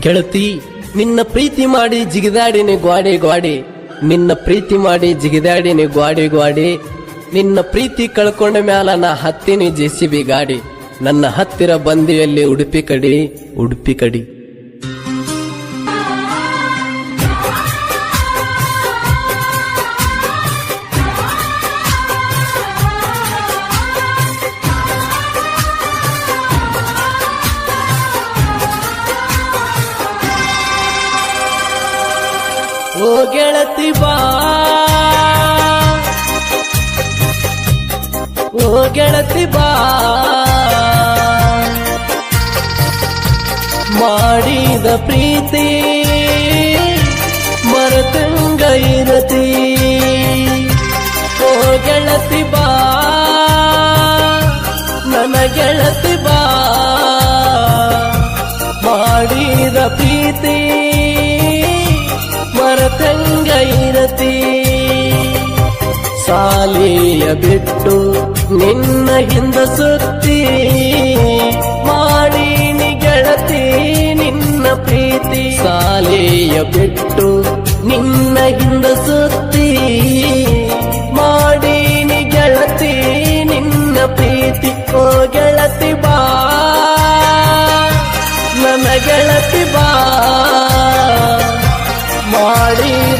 ಗೆಳತಿ, ನಿನ್ನ ಪ್ರೀತಿ ಮಾಡಿ ಜಿಗಿದಾಡಿನಿ ಗ್ವಾಡಿ ಗ್ವಾಡಿ. ನಿನ್ನ ಪ್ರೀತಿ ಮಾಡಿ ಜಿಗಿದಾಡಿನಿ ಗ್ವಾಡಿ ಗ್ವಾಡಿ. ನಿನ್ನ ಪ್ರೀತಿ ಕಳ್ಕೊಂಡ ಮ್ಯಾಲ ನಾ ಹತ್ತಿನಿ ಬಿ ಗಾಡಿ. ನನ್ನ ಹತ್ತಿರ ಬಂದಿಯಲ್ಲಿ ಉಡುಪಿ ಕಡಿ ಉಡುಪಿ ಕಡಿ. ಓ ಗೆಳತಿ ಬಾ. ಓ ಗೆಳತಿ ಬಾ. ಮಾಡಿದ ಪ್ರೀತಿ ಮರತಂಗೈರತಿ ಓ ಗೆಳತಿ ಇರತಿ. ಸಾಲಿಯ ಬಿಟ್ಟು ನಿನ್ನ ಹಿಂದ ಸುತ್ತಿ. ಮಾಡೀನಿ ಗೆಳತಿ, ನಿನ್ನ ಪ್ರೀತಿ. ಸಾಲಿಯ ಬಿಟ್ಟು ನಿನ್ನ ಹಿಂದ ಸುತ್ತಿ. ಮಾಡೀನಿ ಗೆಳತಿ, ನಿನ್ನ ಪ್ರೀತಿ. ಓ ಗೆಳತಿ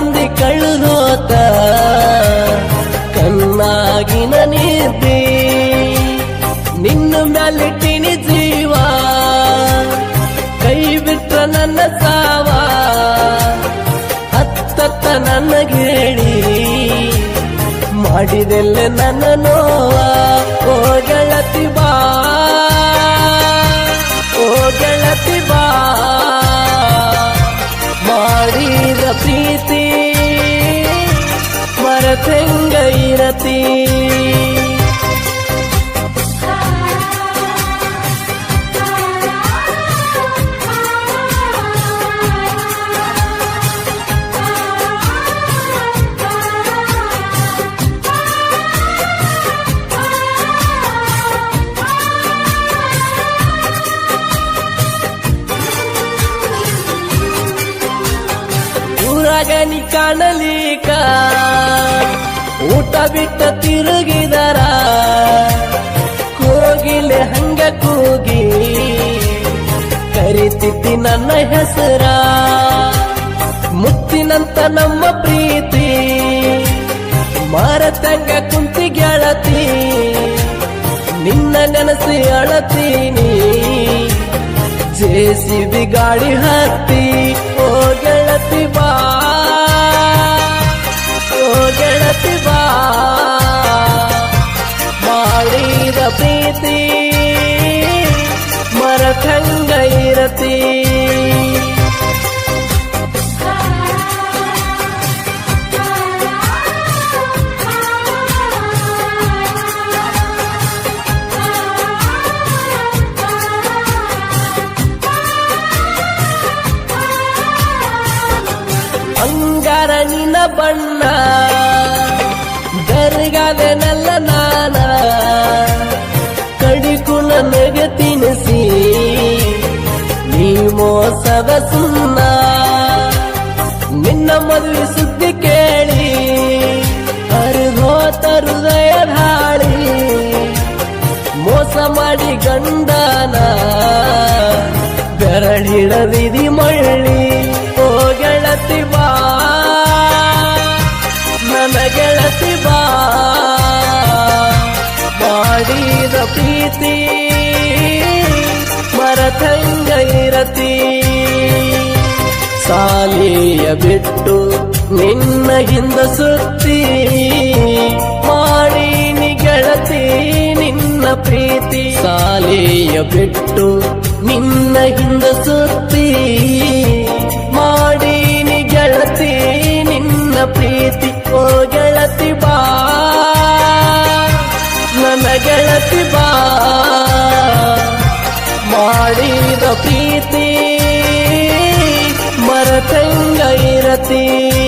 ಮಂದಿ ಕಳ್ದೋತ, ಕಣ್ಣಾಗಿನ ನೀರ್ದಿ ನಿನ್ನ ಮ್ಯಾಲಿಟ್ಟಿನಿ ಜೀವ, ಕೈ ಬಿಟ್ಟ ನನ್ನ ಸಾವ, ಹತ್ತತ್ತ ನನ್ನ ಗೇಳಿ ಮಾಡಿದೆಲ್ಲ ನನ್ನ ನೋವ, ಓ ಗೆಳತಿ ಬಾ. ಇರತಿ ಊರಾಗ ನೀ ಕಾಣಲಿಕ ಊಟ ಬಿಟ್ಟ ತಿರುಗಿದರ, ಕೂಗಿಲೆ ಹಂಗ ಕೂಗಿ, ಕರಿತಿದ್ದಿ ನನ್ನ ಹೆಸರ. ಮುತ್ತಿನಂತ ನಮ್ಮ ಪ್ರೀತಿ, ಮಾರತಂಗ ಕುಂತಿ ಗೆಳತಿ, ನಿನ್ನ ನೆನಸಿ ಅಳತೀನಿ. ಜೇಸಿಬಿ ಗಾಳಿ ಹತ್ತಿ. ಮರಖಂಗ ಅಂಗರನಿನ ಬಣ್ಣ ಗರ್ಗಾದೆನಲ್ಲ ಮೋಸದ ಸುಣ್ಣ. ನಿನ್ನ ಮದುವೆ ಸುದ್ದಿ ಕೇಳಿ ಹರಿದೋತ ಹೃದಯ ಧಾಳಿ. ಮೋಸ ಮಾಡಿ ಗಂಡನ ಬೆರಳಿಡದಿದಿ ಮಳ್ಳಿ. ಓ ಗೆಳತಿ ಬಾ, ನನ್ನ ಗೆಳತಿ ಬಾ. ಮಾಡಿದ ಪ್ರೀತಿ, ಮರತಂಗ ಇರತಿ. ಸಾಲಿಯ ಬಿಟ್ಟು ನಿನ್ನ ಹಿಂದ ಸುತ್ತಿ ಮಾಡೀನಿ ಗೆಳತಿ ನಿನ್ನ ಪ್ರೀತಿ. ಸಾಲಿಯ ಬಿಟ್ಟು ನಿನ್ನ ಹಿಂದ ಸುತ್ತಿ ಮಾಡೀನಿ ಗೆಳತಿ ನಿನ್ನ ಪ್ರೀತಿ. ಓ ಗೆಳತಿ ಬಾ, ನನ್ನ ಗೆಳತಿ ಬಾ, ಮಾಡಿದ ಪ್ರೀತಿ रती